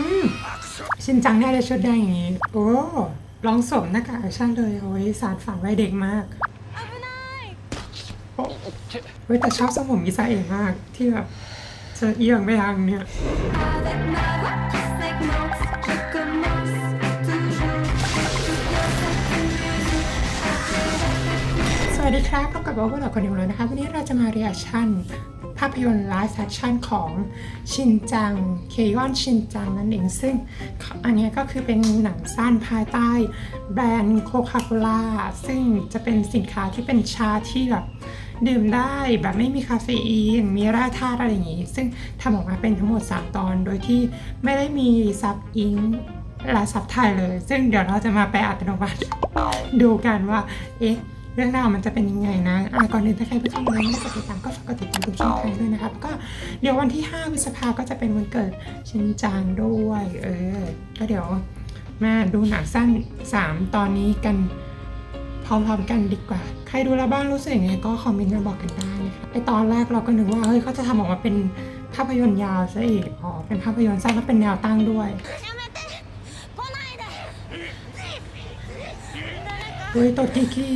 ืมชินจังเนี่ยได้ชุดได้อย่างนี้ โอ้ลองสมหน้ากากแอคชั่นเลยโอ้ยสารฝันไว้เด็กมากเว้ยแต่ชอบทรงผมมิซาเอะมากที่แบบจะเอียงไปทางเนี่ย วัสดีครับพบกับพวกเราคนดูแล้วนะคะ วันนี้เราจะมาเรียชั่น ภาพยนตร์ไลฟ์แฟชั่นของชินจัง เคยอนชินจังนั่นเอง ซึ่งอันนี้ก็คือเป็นหนังสั้นภายใต้แบรนด์โคคาโคล่าซึ่งจะเป็นสินค้าที่เป็นชาที่แบบดื่มได้แบบไม่มีคาเฟอีน มีแร่ธาตุอะไรอย่างนี้ ซึ่งทำออกมาเป็นทั้งหมด 3 ตอน โดยที่ไม่ได้มีซับอิงและซับไทยเลย ซึ่งเดี๋ยวเราจะมาแปลอัตโนมัติดูกันว่า เอ๊ะ เรื่องราวมันจะเป็นยังไงนะอะก่อนอื่นถ้าใครผู้ชมยังไม่ได้ติดตามก็ฝากกดติดตามทุกช่องทางด้วยนะครับก็เดี๋ยววันที่ 5 พฤษภาก็จะเป็นวันเกิดชินจังด้วยเออก็เดี๋ยวมาดูหนังสั้น 3 ตอนนี้กันพร้อมๆกันดีกว่า ใครดูแล้วบ้างรู้สึกยังไงก็คอมเมนต์มาบอกกันได้นะคะไอตอนแรกเราก็นึกว่าเฮ้ยเขาจะทำออกมาเป็นภาพยนตร์ยาวซะอีกอ๋อเป็นภาพยนตร์สั้นแล้วเป็นแนวตั้งด้วยเฮ้ยตัวกี้กี้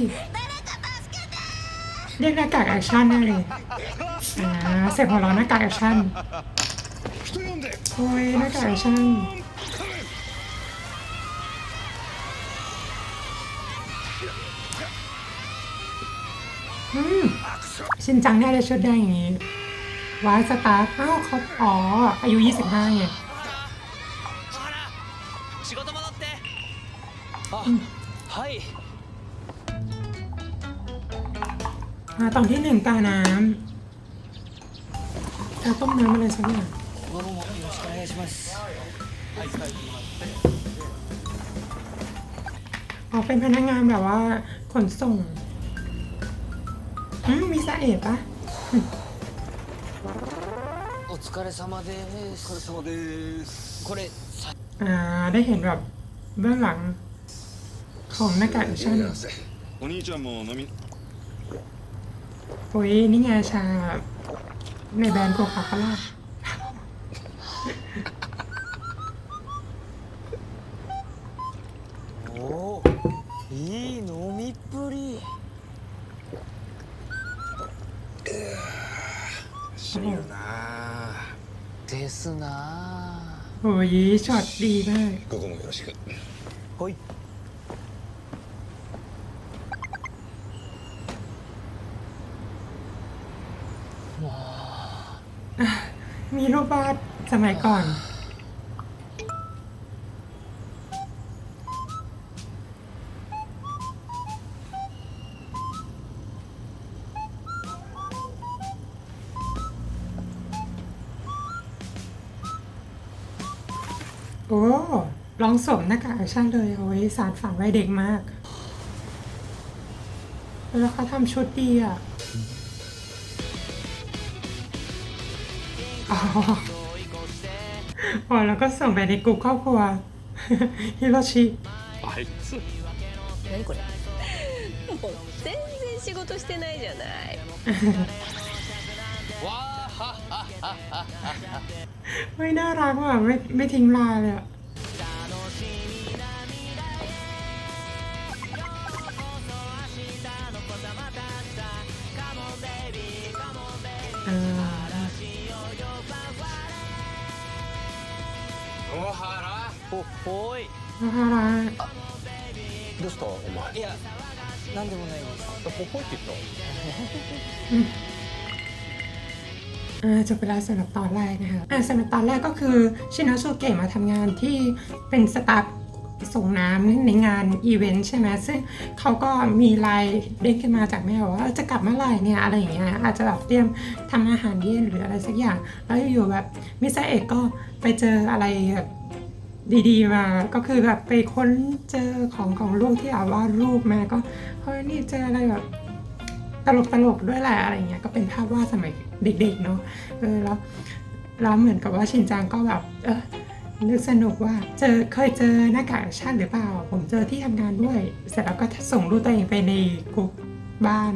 เรียกหน้ากากแอคชั่นได้เลยอ่าเสียงหัวเราะหน้ากากแอคชั่นโอ้ยหน้ากากแอคชั่นอืมชินจังแน่เลยชุดได้อย่างนี้วายสตาร์อ้าเขาอ๋อ อายุ 25ไงอ่าตอนที่หนึ่งกาน้ำกาต้มน้ำอะไรสักอย่าง どうもよろしくお願いします อ๋อ เป็นพนักงานแบบว่า ขนส่ง อืมมีสาเอะปะ お疲れ様ですお疲れ様ですこれさ อ่า ได้เห็นแบบเบื้องหลัง ของหน้ากากแอคชั่น いらっしゃいお兄ちゃんも飲み โอ้ยนี่ไงชา ในแบรนด์โคคาโคล่า おおいい飲みっぷりしみるなですな โอ้ยช็อตดีมาก ここもよろしくほい มีรูปวาดสมัยก่อน โอ้ลองสวมหน้ากากแอคชั่นเลยโอ้ยสารฝันไว้เด็กมาก แล้วเขาทำชุดดีอะ อ๋ออ๋อแล้วก็ส่งไปในกลุ่มครอบครัว ฮิโรชิ あいつ何これもう全然仕事してないじゃない わーはっはっはっは ไม่น่ารักว่ะไม่ไม่ทิ้งลายเลยอะ おおいどうしたお前いやなんでもないですあほほいって言ったอ่าจบไปแล้วสำหรับตอนแรกนะคะอ่าสำหรับตอนแรกก็คือชินโโชเกะมาทำงานที่เป็นสตาฟส่งน้ำในงานอีเวนต์ใช่ไหมซึ่งเขาก็มีไลน์เด้งขึ้นมาจากแม่ว่าจะกลับเมื่อไหร่เนี่ยอะไรอย่างเงี้ยอาจจะแบบเตรียมทำอาหารเย็นหรืออะไรสักอย่าง แล้วอยู่ๆแบบมิสเตอร์เอกก็ไปเจออะไรแบบ ดีๆ มา ก็คือแบบไปค้นเจอของของลูกที่อาวาดรูปมาก็เฮ้ยนี่เจออะไรแบบตลกตลกๆด้วยแหละอะไรเงี้ยก็เป็นภาพวาดสมัยเด็ก ๆ เนาะเออแล้วแล้วเหมือนกับว่าชินจังก็แบบเออนึกสนุกว่าเจอเคยเจอหน้ากากชั่นหรือเปล่า ผมเจอที่ทำงานด้วย เสร็จแล้วก็ส่งรูปตัวเองไปในกลุ่มบ้าน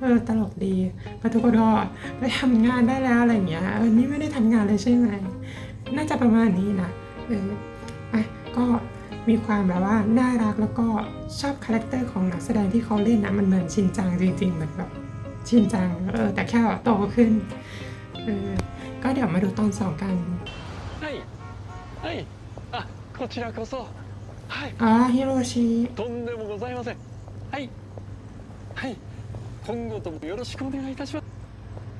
เออตลกดีปทุกคนก็ไปทำงานได้แล้วอะไรเงี้ยเออนี่ไม่ได้ทำงานเลยใช่ไหมน่าจะประมาณนี้นะเออ ก็มีความแบบว่าน่ารักแล้วก็ชอบคาแรคเตอร์ของนักแสดงที่เขาเล่นนะมันเหมือนชินจังจริงๆเหมือนแบบชินจังเออแต่แค่แบบโตขึ้นเออก็เดี๋ยวมาดูตอนสองกัน はいはいあこちらこそはい อ๋อฮิโรชิ とんでもございませんはいはい今後ともよろしくお願いいたします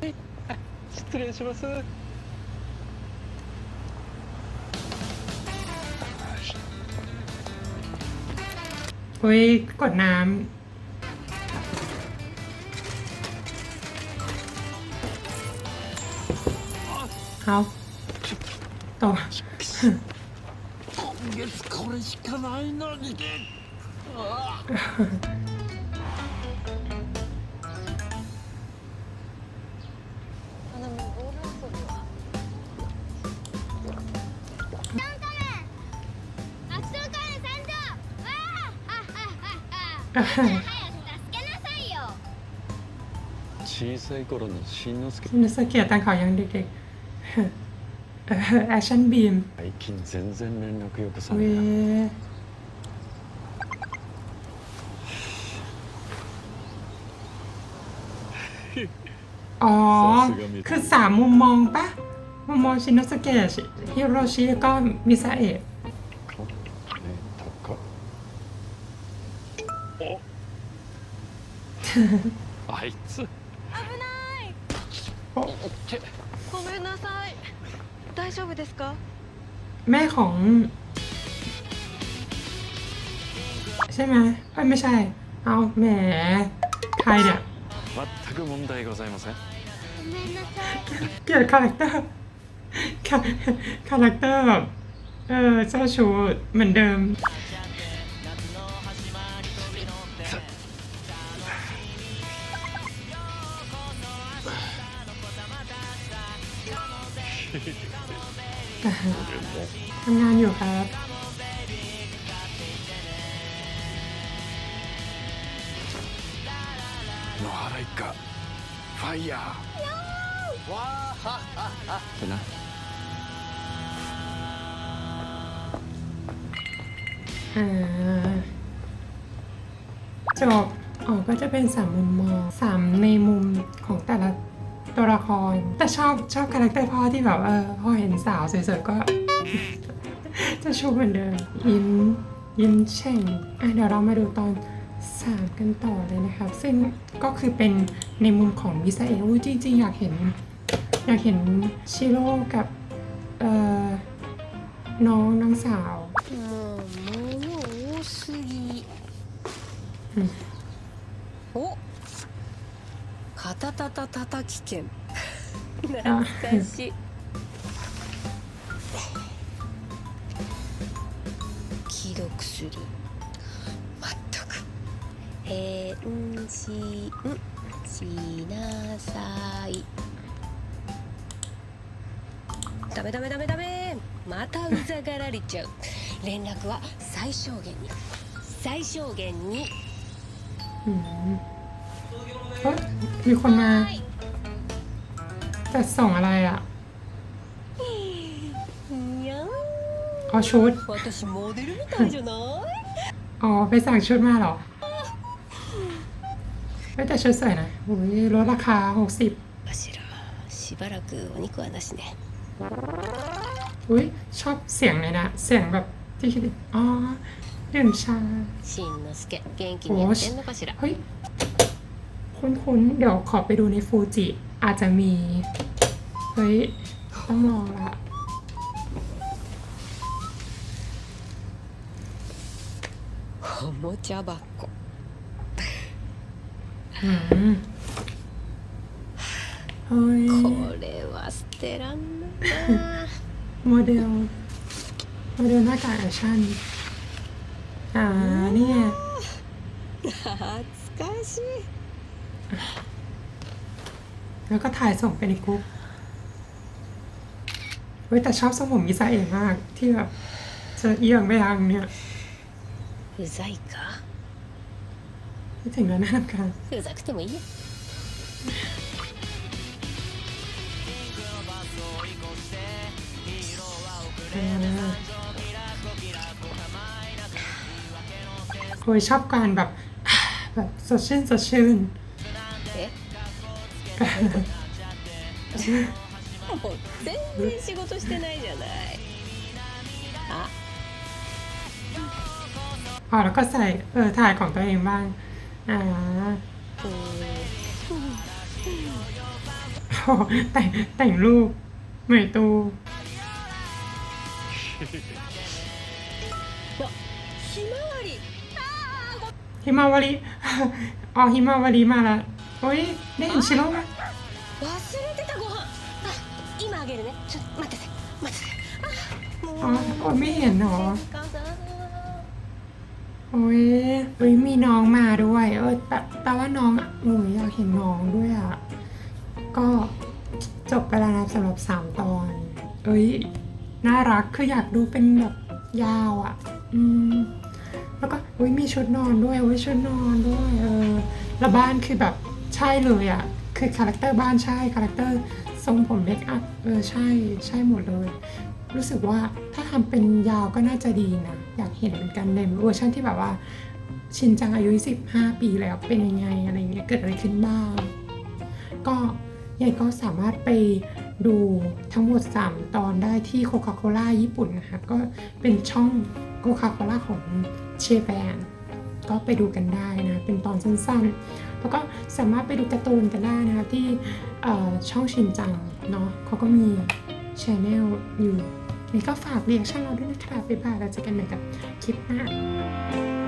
はいはい失礼します อุ้ยกดน้ำเอาต่อ 今月これしかないのに 小さい頃のしんのすけ นึกสังเกตตอนเขายังเด็กๆเออแอคชั่นบีม 最近全然連絡よくさ เว ねえ อ๋อ คือสามมุมมองปะมุมมองชินโนสเกะฮิโรชิแล้วก็มิซาเอะ あいつโอ้ てごめんなさい大丈夫ですか แม่ของ ใช่ไหมเอ้ยไม่ใช่ เอาแหมใครเนี่ย 全く問題ございませんごめんなさい เกลียดคาแรคเตอร์คาคาแรคเตอร์แบบ เออเจ้าชู้เหมือนเดิม ทำงานอยู่ครับ 野原一家ファイヤーわーはっはっはってな อ่าจบอ๋อก็จะเป็นสามมุมมองสามในมุมของแต่ละ ตัวละคร แต่ชอบชอบคาแรคเตอร์พ่อที่แบบเออพอเห็นสาวสวยๆก็ จะชูเหมือนเดิม ยิ้มยิ้มแฉ่งอ่ะเดี๋ยวเรามาดูตอนสามกันต่อเลยนะครับ ซึ่งก็คือเป็นในมุมของมิซาเอะอุ๊ยจริงๆ อยากเห็น อยากเห็นชิโร่กับเอ่อน้องน้องสาว もう物多すぎ カタタタたたき券懐あかしい。既読する。まったく。返信しなさい。ダメダメダメダメ。またうざがられちゃう。連絡は最小限に。最小限に。อืม เฮ้ยมีคนมาแต่ส่งอะไรอะเอาชุดอ๋อไปสั่งชุดมาเหรอไม่แต่ชุดสวยนะโอ้ยลดราคาหกสิบอุ้ยชอบเสียงเลยนะ เสียงแบบที่คิดอ๋อดื่มชาโอ้เฮ้ย คุ้นๆ เดี๋ยวขอไปดูในฟูจิ อาจจะมี เฮ้ย ต้องลองละ おもちゃ箱 อืมเฮ้ย これは捨てらんないな โมเดล โมเดลหน้ากากแอคชั่น อ่าเนี่ย 懐かしい แล้วก็ถ่ายส่งไปในกรุ๊ปเฮ้ยแต่ชอบส่งผมอิซาเอะมากที่แบบจะเอียงไปทางเนี่ยふざいかคิดถึงแล้วนะกันふざくてもいいよโอ้ยชอบการแบบ แบบสดชื่นสดชื่น もう全然仕事してないじゃないあ อ๋อแล้วก็ใส่เออถ่ายของตัวเองบ้างอ่า うーん โอ้แต่งแต่งรูปเหมยตู ひまわり ฮิมาวารี อ๋อฮิมาวารีมาแล้ว เฮ้ยได้เห็นชิโร่ไหมอ๋อโอ้ไม่เห็นหรอโอ้ยเฮ้ยมีน้องมาด้วย เออแต่แต่ว่าน้องอะโอ้ยอยากเห็นน้องด้วยอะ ก็จบไปแล้วนะสำหรับสามตอน เอ้ย น่ารักคืออยากดูเป็นแบบยาวอะ อืม แล้วก็อุ้ยมีชุดนอนด้วยอุ้ยชุดนอนด้วย เออ แล้วบ้านคือแบบ ใช่เลยอะคือคาแรคเตอร์บ้านใช่คาแรคเตอร์ทรงผมเมคอัพเออใช่ใช่หมดเลย รู้สึกว่าถ้าทำเป็นยาวก็น่าจะดีนะ อยากเห็นเหมือนกันในเวอร์ชันที่แบบว่า ชินจังอายุ 15 ปีแล้วเป็นยังไงอะไรเงี้ยเกิดอะไรขึ้นบ้าง ก็ยังก็สามารถไปดูทั้งหมด 3 ตอนได้ที่โคคาโคล่าญี่ปุ่นนะคะก็เป็นช่องโคคาโคล่าของเชแปนก็ไปดูกันได้นะ เป็นตอนสั้นๆ แล้วก็สามารถไปดูการ์ตูนกันได้นะคะที่ช่องชินจังเนาะเขาก็มีช anel อยู่นี่ก็ฝากเรียกช่องเราด้วยนะคะบ๊ายบายเราเจอกันใหม่กับคลิปหน้า